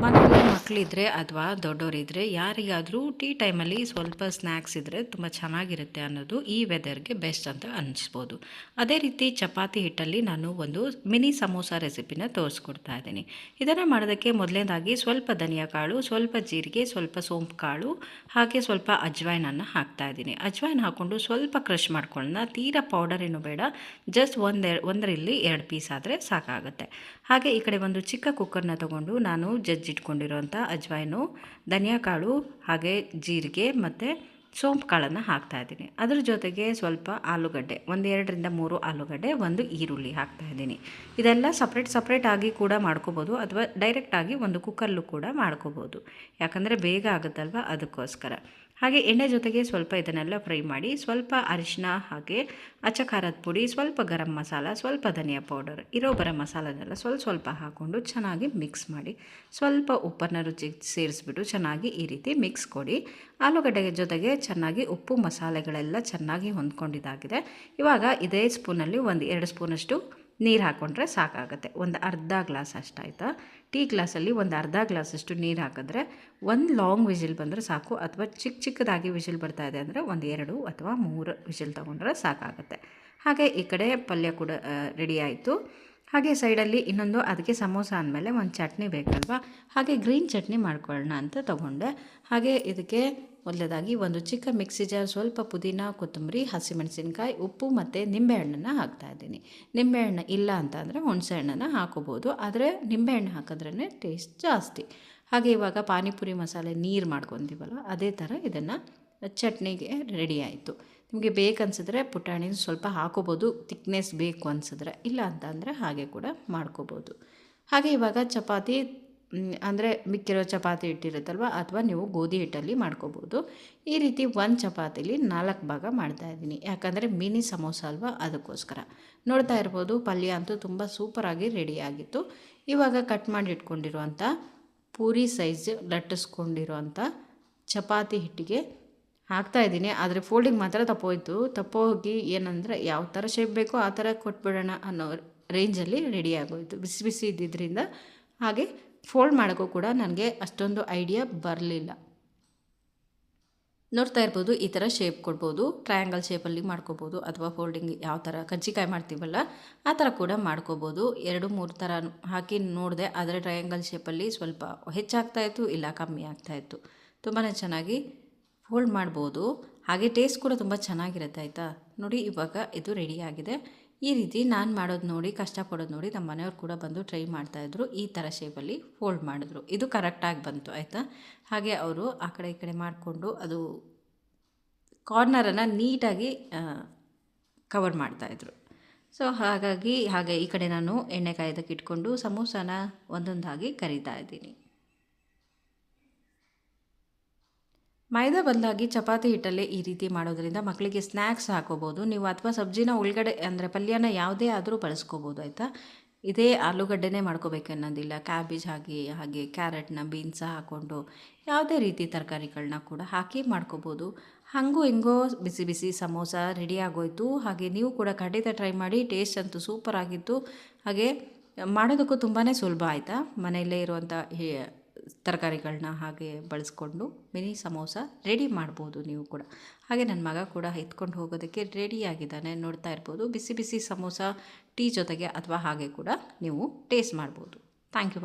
妈。ಮಕ್ಕಳಿದ್ರೆ ಅಥವಾ ದೊಡ್ಡವರಿದ್ರೆ ಯಾರಿಗಾದರೂ ಟೀ ಟೈಮಲ್ಲಿ ಸ್ವಲ್ಪ ಸ್ನ್ಯಾಕ್ಸ್ ಇದ್ದರೆ ತುಂಬ ಚೆನ್ನಾಗಿರುತ್ತೆ ಅನ್ನೋದು ಈ ವೆದರ್ಗೆ ಬೆಸ್ಟ್ ಅಂತ ಅನ್ನಿಸ್ಬೋದು ಅದೇ ರೀತಿ ಚಪಾತಿ ಹಿಟ್ಟಲ್ಲಿ ನಾನು ಒಂದು ಮಿನಿ ಸಮೋಸ ರೆಸಿಪಿನ ತೋರಿಸ್ಕೊಡ್ತಾ ಇದ್ದೀನಿ. ಇದನ್ನು ಮಾಡೋದಕ್ಕೆ ಮೊದಲನೇದಾಗಿ ಸ್ವಲ್ಪ ಧನಿಯಾ ಕಾಳು, ಸ್ವಲ್ಪ ಜೀರಿಗೆ, ಸ್ವಲ್ಪ ಸೋಂಪು ಕಾಳು, ಹಾಗೆ ಸ್ವಲ್ಪ ಅಜ್ವಾಯಿನನ್ನು ಹಾಕ್ತಾ ಇದ್ದೀನಿ. ಅಜ್ವಾಯಿನ್ ಹಾಕ್ಕೊಂಡು ಸ್ವಲ್ಪ ಕ್ರಷ್ ಮಾಡ್ಕೊಳ್ಳೋಣ. ತೀರಾ ಪೌಡರ್ ಏನು ಬೇಡ, ಜಸ್ಟ್ ಒಂದೆ, ಒಂದರಲ್ಲಿ ಎರಡು ಪೀಸ್ ಆದರೆ ಸಾಕಾಗುತ್ತೆ. ಹಾಗೆ ಈ ಕಡೆ ಒಂದು ಚಿಕ್ಕ ಕುಕ್ಕರ್ನ ತಗೊಂಡು ನಾನು ಜಜ್ಜಿಟ್ಕೊಂಡಿರೋಂಥ ಅಜ್ವಾಯಿನು ಧನಿಯಾ ಕಾಳು ಹಾಗೆ ಜೀರಿಗೆ ಮತ್ತು ಸೋಂಪು ಕಾಳನ್ನು ಹಾಕ್ತಾ ಇದ್ದೀನಿ. ಅದ್ರ ಜೊತೆಗೆ ಸ್ವಲ್ಪ ಆಲೂಗಡ್ಡೆ, ಒಂದು ಎರಡರಿಂದ ಮೂರು ಆಲೂಗಡ್ಡೆ, ಒಂದು ಈರುಳ್ಳಿ ಹಾಕ್ತಾ ಇದ್ದೀನಿ. ಇದೆಲ್ಲ ಸಪ್ರೇಟ್ ಸಪ್ರೇಟ್ ಆಗಿ ಕೂಡ ಮಾಡ್ಕೋಬೋದು ಅಥವಾ ಡೈರೆಕ್ಟಾಗಿ ಒಂದು ಕುಕ್ಕರ್ಲು ಕೂಡ ಮಾಡ್ಕೋಬೋದು. ಯಾಕಂದರೆ ಬೇಗ ಆಗುತ್ತಲ್ವ? ಅದಕ್ಕೋಸ್ಕರ. ಹಾಗೆ ಎಣ್ಣೆ ಜೊತೆಗೆ ಸ್ವಲ್ಪ ಇದನ್ನೆಲ್ಲ ಫ್ರೈ ಮಾಡಿ ಸ್ವಲ್ಪ ಅರಿಶಿನ ಹಾಗೆ ಅಚ್ಚ ಖಾರದ ಪುಡಿ, ಸ್ವಲ್ಪ ಗರಂ ಮಸಾಲ, ಸ್ವಲ್ಪ ಧನಿಯಾ ಪೌಡರ್ ಇರೋ ಬರೋ ಮಸಾಲನೆಲ್ಲ ಸ್ವಲ್ಪ ಸ್ವಲ್ಪ ಹಾಕ್ಕೊಂಡು ಚೆನ್ನಾಗಿ ಮಿಕ್ಸ್ ಮಾಡಿ ಸ್ವಲ್ಪ ಉಪ್ಪನ್ನು ರುಚಿಗೆ ಸೇರಿಸ್ಬಿಟ್ಟು ಚೆನ್ನಾಗಿ ಈ ರೀತಿ ಮಿಕ್ಸ್ ಕೊಡಿ. ಆಲೂಗಡ್ಡೆ ಜೊತೆಗೆ ಚೆನ್ನಾಗಿ ಉಪ್ಪು ಮಸಾಲೆಗಳೆಲ್ಲ ಚೆನ್ನಾಗಿ ಹೊಂದ್ಕೊಂಡಿದ್ದಾಗಿದೆ. ಇವಾಗ ಇದೇ ಸ್ಪೂನಲ್ಲಿ ಒಂದು ಎರಡು ಸ್ಪೂನಷ್ಟು ನೀರು ಹಾಕ್ಕೊಂಡ್ರೆ ಸಾಕಾಗುತ್ತೆ. ಒಂದು ಅರ್ಧ ಗ್ಲಾಸ್ ಅಷ್ಟಾಯ್ತಾ ಟೀ ಗ್ಲಾಸಲ್ಲಿ ಒಂದು ಅರ್ಧ ಗ್ಲಾಸಷ್ಟು ನೀರು ಹಾಕಿದ್ರೆ ಒಂದು ಲಾಂಗ್ ವಿಜಿಲ್ ಬಂದರೆ ಸಾಕು, ಅಥವಾ ಚಿಕ್ಕ ಚಿಕ್ಕದಾಗಿ ವಿಜಿಲ್ ಬರ್ತಾ ಇದೆ ಅಂದರೆ ಒಂದು ಎರಡು ಅಥವಾ ಮೂರು ವಿಜಿಲ್ ತೊಗೊಂಡ್ರೆ ಸಾಕಾಗುತ್ತೆ. ಹಾಗೆ ಈ ಕಡೆ ಪಲ್ಯ ಕೂಡ ರೆಡಿ ಆಯಿತು. ಹಾಗೆ ಸೈಡಲ್ಲಿ ಇನ್ನೊಂದು, ಅದಕ್ಕೆ ಸಮೋಸ ಅಂದಮೇಲೆ ಒಂದು ಚಟ್ನಿ ಬೇಕಲ್ವಾ? ಹಾಗೆ ಗ್ರೀನ್ ಚಟ್ನಿ ಮಾಡ್ಕೊಳ್ಳೋಣ ಅಂತ ತೊಗೊಂಡೆ. ಹಾಗೆ ಇದಕ್ಕೆ ಮೊದಲದಾಗಿ ಒಂದು ಚಿಕ್ಕ ಮಿಕ್ಸಿ ಜಾರ್, ಸ್ವಲ್ಪ ಪುದೀನ, ಕೊತ್ತಂಬರಿ, ಹಸಿಮೆಣಸಿನ್ಕಾಯಿ, ಉಪ್ಪು ಮತ್ತು ನಿಂಬೆಹಣ್ಣನ್ನು ಹಾಕ್ತಾಯಿದ್ದೀನಿ ನಿಂಬೆಹಣ್ಣು ಇಲ್ಲ ಅಂತ ಅಂದರೆ ಹುಣಸೆ ಹಣ್ಣನ್ನು ಹಾಕೋಬೋದು. ಆದರೆ ನಿಂಬೆಹಣ್ಣು ಹಾಕಿದ್ರೇ ಟೇಸ್ಟ್ ಜಾಸ್ತಿ. ಹಾಗೆ ಇವಾಗ ಪಾನಿಪುರಿ ಮಸಾಲೆ ನೀರು ಮಾಡ್ಕೊತೀವಲ್ಲ ಅದೇ ಥರ ಇದನ್ನು ಚಟ್ನಿಗೆ ರೆಡಿ ಆಯಿತು. ನಿಮಗೆ ಬೇಕನ್ಸಿದ್ರೆ ಪುಟಾಣಿ ಸ್ವಲ್ಪ ಹಾಕೋಬೋದು ತಿಕ್ನೆಸ್ ಬೇಕು ಅನಿಸಿದ್ರೆ. ಇಲ್ಲ ಅಂತ ಅಂದರೆ ಹಾಗೆ ಕೂಡ ಮಾಡ್ಕೋಬೋದು. ಹಾಗೆ ಇವಾಗ ಚಪಾತಿ ಅಂದರೆ ಮಿಕ್ಕಿರೋ ಚಪಾತಿ ಹಿಟ್ಟಿರುತ್ತಲ್ವ, ಅಥವಾ ನೀವು ಗೋಧಿ ಹಿಟ್ಟಲ್ಲಿ ಮಾಡ್ಕೋಬೋದು. ಈ ರೀತಿ ಒಂದು ಚಪಾತಿಲಿ ನಾಲ್ಕು ಭಾಗ ಮಾಡ್ತಾ ಇದ್ದೀನಿ. ಯಾಕಂದರೆ ಮಿನಿ ಸಮೋಸ ಅಲ್ವಾ, ಅದಕ್ಕೋಸ್ಕರ. ನೋಡ್ತಾ ಇರ್ಬೋದು, ಪಲ್ಯ ಅಂತೂ ತುಂಬ ಸೂಪರಾಗಿ ರೆಡಿಯಾಗಿತ್ತು. ಇವಾಗ ಕಟ್ ಮಾಡಿ ಇಟ್ಕೊಂಡಿರುವಂಥ ಪೂರಿ ಸೈಜ್ ಲಟ್ಟಿಸ್ಕೊಂಡಿರುವಂಥ ಚಪಾತಿ ಹಿಟ್ಟಿಗೆ ಹಾಕ್ತಾಯಿದ್ದೀನಿ ಆದರೆ ಫೋಲ್ಡಿಂಗ್ ಮಾತ್ರ ತಪ್ಪೋಯ್ತು. ತಪ್ಪೋಗಿ ಏನಂದರೆ ಯಾವ ಥರ ಶೇಪ್ ಬೇಕೋ ಆ ಥರ ಕೊಟ್ಬಿಡೋಣ ಅನ್ನೋ ರೇಂಜಲ್ಲಿ ರೆಡಿ ಆಗೋಯಿತು. ಬಿಸಿ ಬಿಸಿ ಇದ್ದಿದ್ದರಿಂದ ಹಾಗೆ ಫೋಲ್ಡ್ ಮಾಡೋಕ್ಕೂ ಕೂಡ ನನಗೆ ಅಷ್ಟೊಂದು ಐಡಿಯಾ ಬರಲಿಲ್ಲ. ನೋಡ್ತಾ ಇರ್ಬೋದು, ಈ ಥರ ಶೇಪ್ ಕೊಡ್ಬೋದು ಟ್ರಯಾಂಗಲ್ ಶೇಪಲ್ಲಿ ಮಾಡ್ಕೋಬೋದು, ಅಥವಾ ಫೋಲ್ಡಿಂಗ್ ಯಾವ ಥರ ಕಜ್ಜಿಕಾಯಿ ಮಾಡ್ತೀವಲ್ಲ, ಆ ಥರ ಕೂಡ ಮಾಡ್ಕೋಬೋದು. ಎರಡು, ಮೂರು ಥರ ಹಾಕಿ ನೋಡಿದೆ, ಆದರೆ ಟ್ರಯಾಂಗಲ್ ಶೇಪಲ್ಲಿ ಸ್ವಲ್ಪ ಹೆಚ್ಚಾಗ್ತಾಯಿತ್ತು ಇಲ್ಲ ಕಮ್ಮಿ ಆಗ್ತಾಯಿತ್ತು ತುಂಬಾ ಚೆನ್ನಾಗಿ ಫೋಲ್ಡ್ ಮಾಡ್ಬೋದು. ಹಾಗೆ ಟೇಸ್ಟ್ ಕೂಡ ತುಂಬ ಚೆನ್ನಾಗಿರುತ್ತೆ ಆಯಿತಾ? ನೋಡಿ, ಇವಾಗ ಇದು ರೆಡಿಯಾಗಿದೆ ಈ ರೀತಿ ನಾನು ಮಾಡೋದು ನೋಡಿ ಕಷ್ಟಪಡೋದು ನೋಡಿ ನಮ್ಮ ಮನೆಯವ್ರು ಕೂಡ ಬಂದು ಟ್ರೈ ಮಾಡ್ತಾಯಿದ್ರು ಈ ಥರ ಶೇಪಲ್ಲಿ ಫೋಲ್ಡ್ ಮಾಡಿದ್ರು. ಇದು ಕರೆಕ್ಟಾಗಿ ಬಂತು, ಆಯಿತಾ? ಹಾಗೆ ಅವರು ಆ ಕಡೆ ಈ ಕಡೆ ಮಾಡಿಕೊಂಡು ಅದು ಕಾರ್ನರನ್ನು ನೀಟಾಗಿ ಕವರ್ ಮಾಡ್ತಾಯಿದ್ರು ಸೊ ಹಾಗಾಗಿ, ಹಾಗೆ ಈ ಕಡೆ ನಾನು ಎಣ್ಣೆ ಕಾಯ್ದಕ್ಕೆ ಇಟ್ಕೊಂಡು ಸಮೋಸನ ಒಂದೊಂದಾಗಿ ಕರಿತಾ ಇದ್ದೀನಿ. ಮೈದಾ ಬದಲಾಗಿ ಚಪಾತಿ ಹಿಟ್ಟಲ್ಲೇ ಈ ರೀತಿ ಮಾಡೋದ್ರಿಂದ ಮಕ್ಕಳಿಗೆ ಸ್ನ್ಯಾಕ್ಸ್ ಹಾಕೋಬೋದು. ನೀವು ಅಥವಾ ಸಬ್ಜಿನ ಉಳ್ಗಡೆ ಅಂದರೆ ಪಲ್ಯನ ಯಾವುದೇ ಆದರೂ ಬಳಸ್ಕೋಬೋದು, ಆಯಿತಾ? ಇದೇ ಆಲೂಗಡ್ಡೆನೇ ಮಾಡ್ಕೋಬೇಕು ಅನ್ನೋದಿಲ್ಲ. ಕ್ಯಾಬೇಜ್ ಹಾಕಿ ಹಾಗೆ ಕ್ಯಾರೆಟ್ನ, ಬೀನ್ಸ ಹಾಕ್ಕೊಂಡು ಯಾವುದೇ ರೀತಿ ತರಕಾರಿಗಳನ್ನ ಕೂಡ ಹಾಕಿ ಮಾಡ್ಕೋಬೋದು. ಹಾಗೂ ಹೆಂಗೋ ಬಿಸಿ ಬಿಸಿ ಸಮೋಸ ರೆಡಿ ಆಗೋಯ್ತು. ಹಾಗೆ ನೀವು ಕೂಡ ಖಂಡಿತ ಟ್ರೈ ಮಾಡಿ. ಟೇಸ್ಟ್ ಅಂತೂ ಸೂಪರ್ ಆಗಿತ್ತು. ಹಾಗೆ ಮಾಡೋದಕ್ಕೂ ತುಂಬಾ ಸುಲಭ, ಆಯಿತಾ? ಮನೆಯಲ್ಲೇ ಇರುವಂಥ ತರಕಾರಿಗಳನ್ನ ಹಾಗೆ ಬಳಸ್ಕೊಂಡು ಮಿನಿ ಸಮೋಸ ರೆಡಿ ಮಾಡ್ಬೋದು ನೀವು ಕೂಡ. ಹಾಗೆ ನನ್ನ ಮಗ ಕೂಡ ಎತ್ಕೊಂಡು ಹೋಗೋದಕ್ಕೆ ರೆಡಿಯಾಗಿದ್ದಾನೆ ನೋಡ್ತಾ ಇರ್ಬೋದು. ಬಿಸಿ ಬಿಸಿ ಸಮೋಸ, ಟೀ ಜೊತೆಗೆ ಅಥವಾ ಹಾಗೆ ಕೂಡ ನೀವು ಟೇಸ್ಟ್ ಮಾಡ್ಬೋದು. Thank you